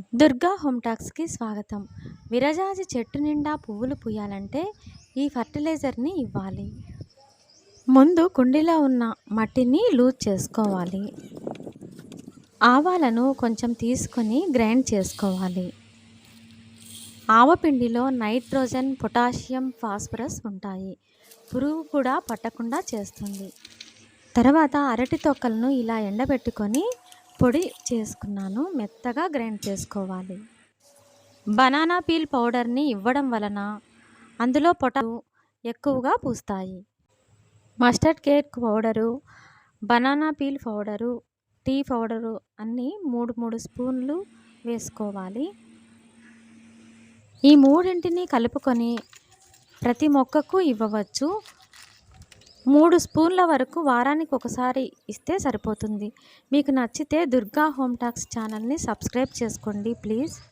Durga home టాక్స్కి స్వాగతం. విరజాజి చెట్టు నిండా పువ్వులు పూయాలంటే ఈ ఫర్టిలైజర్ని ఇవ్వాలి. ముందు కుండీలో ఉన్న మట్టిని లూజ్ చేసుకోవాలి. ఆవాలను కొంచెం తీసుకొని గ్రైండ్ చేసుకోవాలి. ఆవపిండిలో నైట్రోజన్ పొటాషియం ఫాస్ఫరస్ ఉంటాయి. పురుగు కూడా పట్టకుండా చేస్తుంది. తర్వాత అరటి తొక్కలను ఇలా ఎండబెట్టుకొని పొడి చేసుకున్నాను మెత్తగా గ్రైండ్ చేసుకోవాలి. బనానా పీల్ పౌడర్ని ఇవ్వడం వలన అందులో పొట ఎక్కువగా పూస్తాయి. Mustard cake powder banana peel powder tea powder అన్నీ మూడు మూడు స్పూన్లు వేసుకోవాలి. ఈ మూడింటిని కలుపుకొని ప్రతి మొక్కకు ఇవ్వవచ్చు. మూడు స్పూన్ల వరకు వారానికి ఒకసారి ఇస్తే సరిపోతుంది. మీకు నచ్చితే దుర్గా హోమ్ టాక్స్ ఛానల్ని సబ్స్క్రైబ్ చేసుకోండి ప్లీజ్.